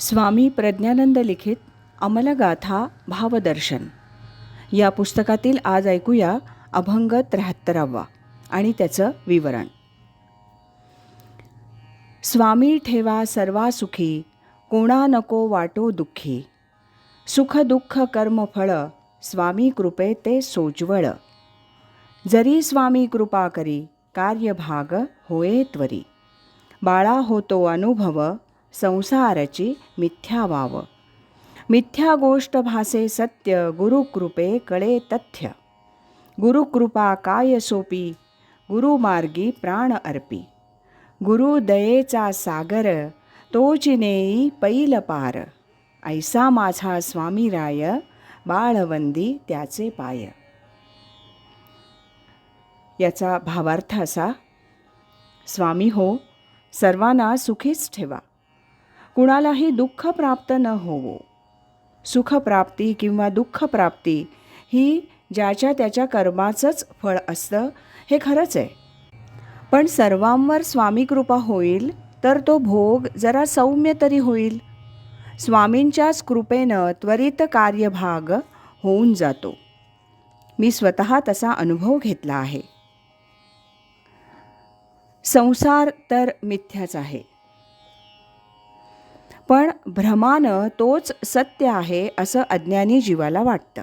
स्वामी प्रज्ञानंद लिखित अमलगाथा भावदर्शन. या पुस्तकातील आज ऐकूया अभंग त्र्याहत्तरावा आणि त्याचं विवरण. स्वामी ठेवा सर्वा सुखी कोणा नको वाटो दुःखी. सुख दुःख कर्मफळ स्वामी कृपे ते सोज्वळ. जरी स्वामी कृपा करी कार्यभाग होये त्वरी. बाळा होतो अनुभव संसाराची मिथ्या वाव. मिथ्या गोष्ट भासे सत्य गुरुकृपे कळे तथ्य. गुरुकृपा काय सोपी? गुरुमार्गी प्राण अर्पी. गुरु दयेचा सागर तोचिनेई पैल पार. ऐसा माझा स्वामी राय बाळवंदी त्याचे पाय. याचा भावार्थ असा स्वामी हो सर्वांना सुखीच ठेवा. कुणालाही दुःख प्राप्त न होवो. सुखप्राप्ती किंवा दुःखप्राप्ती ही ज्याच्या त्याच्या कर्माचंच फळ असतं हे खरंच आहे. पण सर्वांवर स्वामी कृपा होईल तर तो भोग जरा सौम्य तरी होईल. स्वामींच्याच कृपेनं त्वरित कार्यभाग होऊन जातो. मी स्वतः तसा अनुभव घेतला आहे. संसार तर मिथ्याच आहे. पण भ्रमानं तोच सत्य आहे असं अज्ञानी जीवाला वाटतं.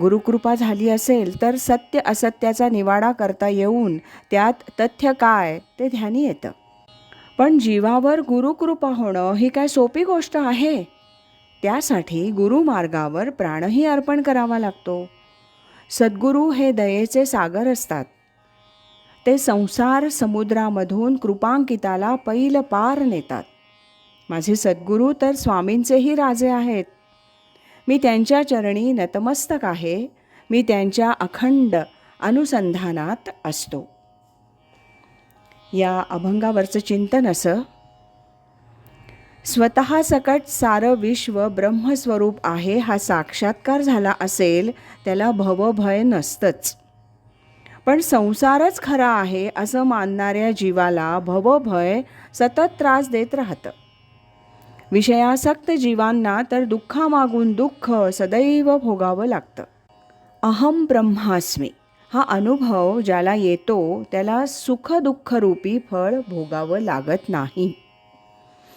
गुरुकृपा झाली असेल तर सत्य असत्याचा निवाडा करता येऊन त्यात तथ्य काय ते ध्यानी येतं. पण जीवावर गुरुकृपा होणं ही काय सोपी गोष्ट आहे? त्यासाठी गुरुमार्गावर प्राणही अर्पण करावा लागतो. सद्गुरू हे दयेचे सागर असतात. ते संसार समुद्रामधून कृपांकिताला पैल पार नेतात. माझे सद्गुरू तर स्वामींचेही राजे आहेत. मी त्यांच्या चरणी नतमस्तक आहे. मी त्यांच्या अखंड अनुसंधानात असतो. या अभंगावरचं चिंतन असं स्वतः सकट सारं विश्व ब्रह्मस्वरूप आहे हा साक्षात्कार झाला असेल त्याला भवभय नसतंच. पण संसारच खरा आहे असं मानणाऱ्या जीवाला भवभय सतत त्रास देत राहतं. विषयासक्त जीवांना तर दुःखामागून दुःख सदैव भोगावं लागतं. अहम ब्रह्मास्मी. हा अनुभव ज्याला येतो त्याला सुख दुःखरूपी फळ भोगावं लागत नाही.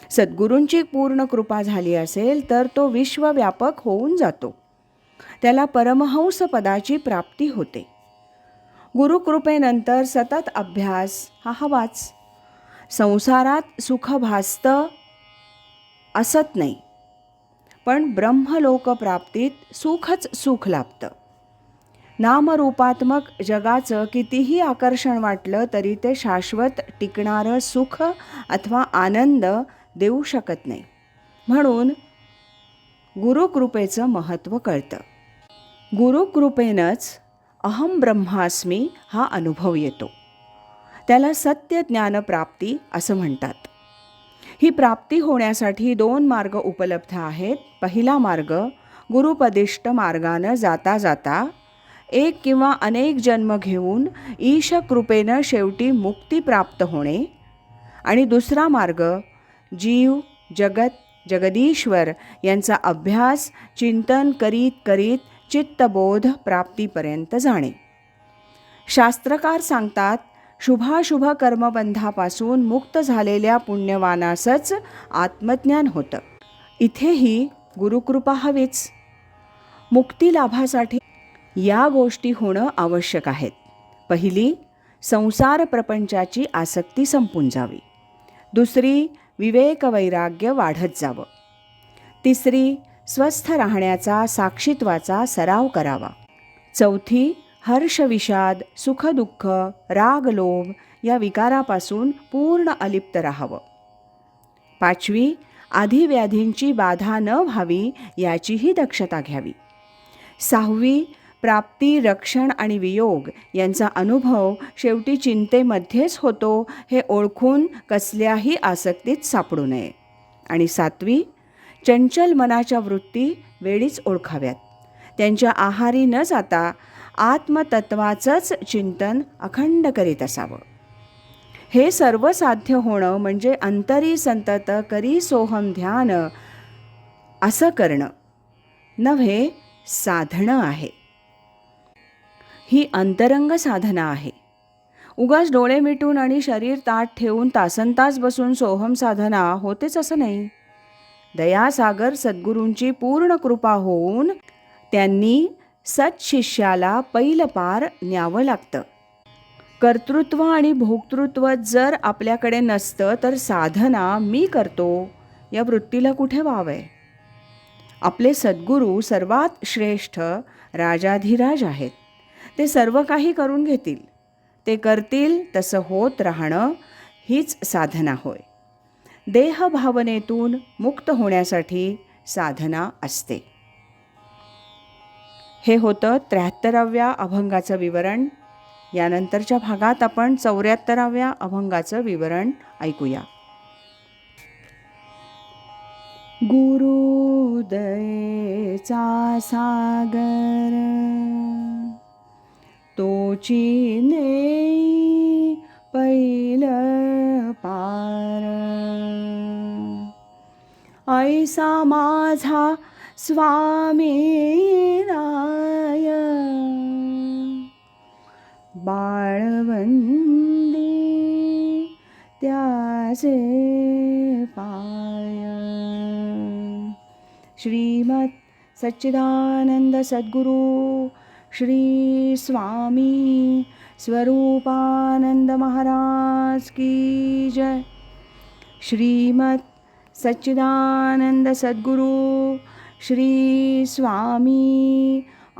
सद्गुरूंची पूर्ण कृपा झाली असेल तर तो विश्वव्यापक होऊन जातो. त्याला परमहंस पदाची प्राप्ती होते. गुरुकृपेनंतर सतत अभ्यास हा हवाच संसारात सुख भासतं असत नाही. पण ब्रह्मलोकप्राप्तीत सुखच सुख लाभतं. नामरूपात्मक जगाचं कितीही आकर्षण वाटलं तरी ते शाश्वत टिकणारं सुख अथवा आनंद देऊ शकत नाही. म्हणून गुरुकृपेचं महत्त्व कळतं. गुरुकृपेनंच अहम ब्रह्मास्मी हा अनुभव येतो. त्याला सत्य ज्ञानप्राप्ती असं म्हणतात. ही प्राप्ती होण्यासाठी दोन मार्ग उपलब्ध आहेत. पहिला मार्ग गुरुपदिष्ट मार्गानं जाता जाता एक किंवा अनेक जन्म घेऊन ईशकृपेनं शेवटी मुक्ती प्राप्त होणे. आणि दुसरा मार्ग जीव जगत जगदीश्वर यांचा अभ्यास चिंतन करीत करीत चित्तबोध प्राप्तीपर्यंत जाणे. शास्त्रकार सांगतात शुभाशुभ कर्मबंधापासून मुक्त झालेल्या पुण्यवानासच आत्मज्ञान होतं. इथेही गुरुकृपा हवीच. मुक्ती लाभासाठी या गोष्टी होणं आवश्यक आहेत. पहिली संसार प्रपंचाची आसक्ती संपून जावी. दुसरी विवेक वैराग्य वाढत जावं. तिसरी स्वस्थ राहण्याचा साक्षित्वाचा सराव करावा. चौथी हर्षविषाद सुखदुःख रागलोभ या विकारापासून पूर्ण अलिप्त राहावं. पाचवी आधीव्याधींची बाधा न व्हावी याचीही दक्षता घ्यावी. सहावी प्राप्ती रक्षण आणि वियोग यांचा अनुभव शेवटी चिंतेमध्येच होतो हे ओळखून कसल्याही आसक्तीत सापडू नये. आणि सातवी चंचल मनाच्या वृत्ती वेळीच ओळखाव्यात. त्यांच्या आहारी न जाता आत्मतत्वाचंच चिंतन अखंड करीत असावं. हे सर्व साध्य होणं म्हणजे अंतरी संतत करी सोहम ध्यान असं करणं. नव्हे साधणं आहे. ही अंतरंग साधना आहे. उगाच डोळे मिटून आणि शरीर ताट ठेवून तासनतास बसून सोहम साधना होतेच असं नाही. दयासागर सद्गुरूंची पूर्ण कृपा होऊन त्यांनी सत्शिष्याला पैलपार न्यावं लागतं. कर्तृत्व आणि भोक्तृत्व जर आपल्याकडे नसतं तर साधना मी करतो या वृत्तीला कुठे वाव आहे आपले सद्गुरू सर्वात श्रेष्ठ राजाधिराज आहेत. ते सर्व काही करून घेतील. ते करतील तसं होत राहणं हीच साधना होय. देहभावनेतून मुक्त होण्यासाठी साधना असते. हे होतं त्र्याहत्तराव्या अभंगाचं विवरण. यानंतरच्या भागात आपण चौऱ्याहत्तराव्या अभंगाचं विवरण ऐकूया. गुरुदयेचा सागर तोची ने पैल पार. ऐसा माझा स्वामी बाळवंदी त्याचे पाय. श्रीमत सच्चिदानंद सद्गुरु श्री स्वामी स्वरूपानंद महाराज की जय. श्रीमत सच्चिदानंद सद्गुरु श्री स्वामी